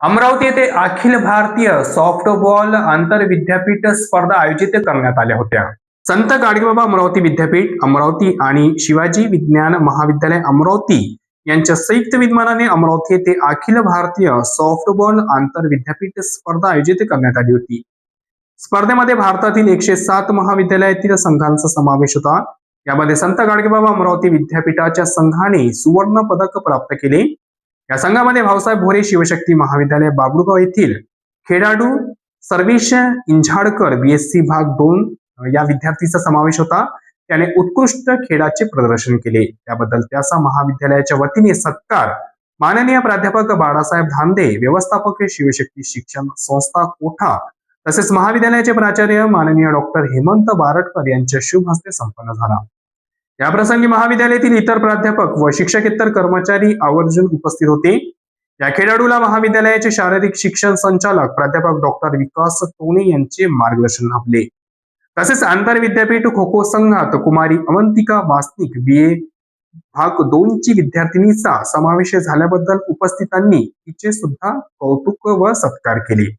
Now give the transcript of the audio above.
अमरावती येथे अखिल भारतीय सॉफ्टबॉल आंतर विद्यापीठ स्पर्धा आयोजित करण्यात आल्या होत्या. संत गाडगेबाबा अमरावती विद्यापीठ अमरावती आणि शिवाजी विज्ञान महाविद्यालय अमरावती यांच्या संयुक्त विद्यमानाने अमरावती येथे अखिल भारतीय सॉफ्टबॉल आंतर विद्यापीठ स्पर्धा आयोजित करण्यात आली होती. स्पर्धेमध्ये भारतातील एकशे सात महाविद्यालयातील संघांचा समावेश होता. यामध्ये संत गाडगेबाबा अमरावती विद्यापीठाच्या संघाने सुवर्ण पदक प्राप्त केले. या संघामध्ये भाऊसाहेब भोरे शिवशक्ती महाविद्यालय बाबुळगाव येथील खेळाडू सर्वेश इंझाडकर बीएससी भाग दोन या विद्यार्थीचा समावेश होता. त्याने उत्कृष्ट खेळाचे प्रदर्शन केले. त्याबद्दल त्याचा महाविद्यालयाच्या वतीने सत्कार. माननीय प्राध्यापक बाळासाहेब धांदे व्यवस्थापक शिवशक्ती शिक्षण संस्था कोठा तसेच महाविद्यालयाचे प्राचार्य माननीय डॉक्टर हेमंत बारटकर यांच्या शुभ हस्ते संपन्न झाला. याप्रसंगी महाविद्यालयातील इतर प्राध्यापक व शिक्षकेतर कर्मचारी आवर्जून उपस्थित होते. या खेळाडूला महाविद्यालयाचे शारीरिक शिक्षण संचालक प्राध्यापक डॉक्टर विकास टोणे यांचे मार्गदर्शन लाभले. तसेच आंतर विद्यापीठ खो खो संघात कुमारी अवंतिका वासनिक बी ए भाग दोन ची विद्यार्थिनीचा समावेश झाल्याबद्दल उपस्थितांनी तिचे सुद्धा कौतुक व सत्कार केले.